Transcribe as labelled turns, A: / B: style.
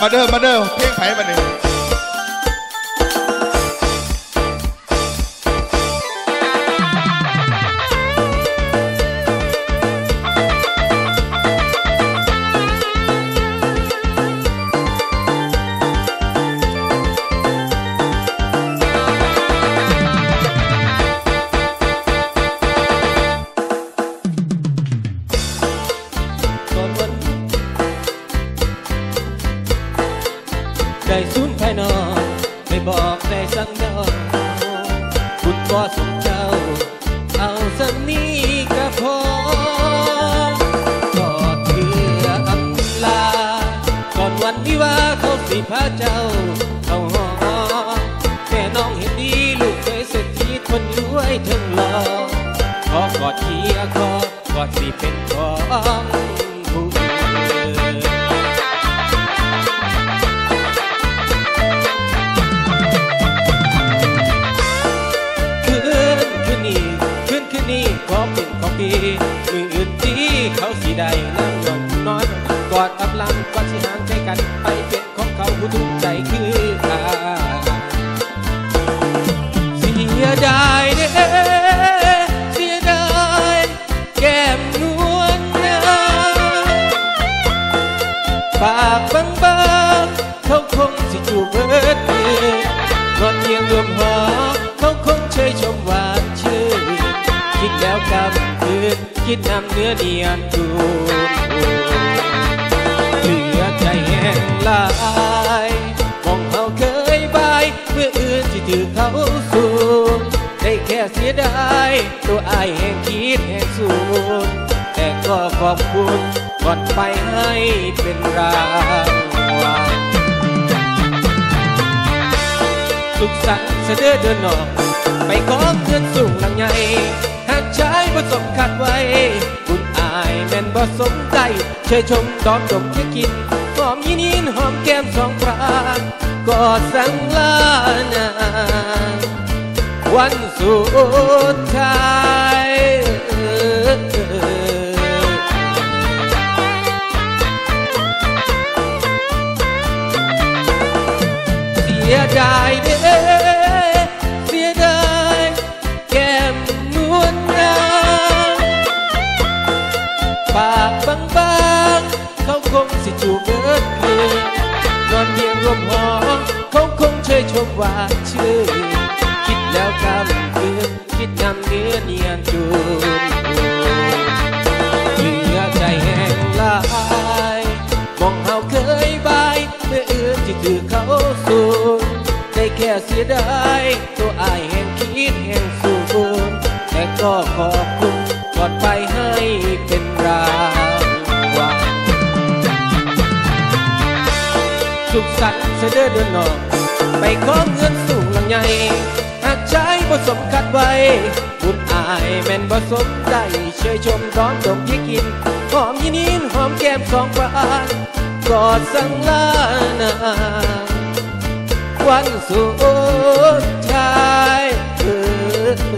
A: มาเด้อมาเด้อเพลงไผ่มาหนึ่ง
B: ได้สูญภายนอกได้บอกได้สั่งเดาคุณก็สมเจ้า เอาสันนี้ก็พอก็เพื่ออำลา ก่อนวันวิวาเขาสิพาเจ้า เข้าหอแม่น้องเห็นดีลูกเคยเศรษฐีคนรวยถึงหล่อขอกอดเคียคอกอดสิเป็นของีมืออื่นที่เขาสิได้นั่งยองนอนกอดอับลำกอดสิหางใจกันไปเป็นของเขาผู้ทุกข์ใจคือข้าเสียดายเด้เสียดายแก้มนวลนะปากบางบางๆเขาคงสิจูบเบิดมือนอนเพียงรวมหอเขาคงเชยชมหวานชื่นคิดแล้วกำ นคิดนำเนื้อเนียนดูนเหลือใจแห้งลายมองเขาเคยบายเมื่ออื่นที่ถือเขาสูงได้แค่เสียดายตัวอายแห่งคิดแห่งสูงแต่ก็ขอบคุณก่อนไปให้เป็นรางวัลสุขสันต์เสด็จเดินนอกไปขอเงินสูงหลังใหญ่ บ่สมคัดไว้บุญอายแม่นบ่สมใจเชยชมตอมดมแค่กินหอมยินินหอมแก้มสองพรางกอดสังลานางวันสุดท้ายเสียดายเด้ วมหอมเขาคงเชยชมว่าชื่อ คิดแล้วกำคืนคิดนำเนื้อเนียนจูนเหลือใจแห้งลายมองเฮาเคยบายเมื่ออื่นที่ถือเขาสูงได้แค่เสียดายตัวอายแห่งคิดแห่งสูงแต่ก็ขอบคุณกอดไป สุขสันต์เสด็จเดินนอกไปขอเงินสูงหลังใหญ่หากใช้ผสมคัดไว้บุญอายแม่นผสมใจเชยชมร้อมดมที่กินหอมยินินหอมแก้มสองปานกอดสังลานาวันสุดท้ายเออ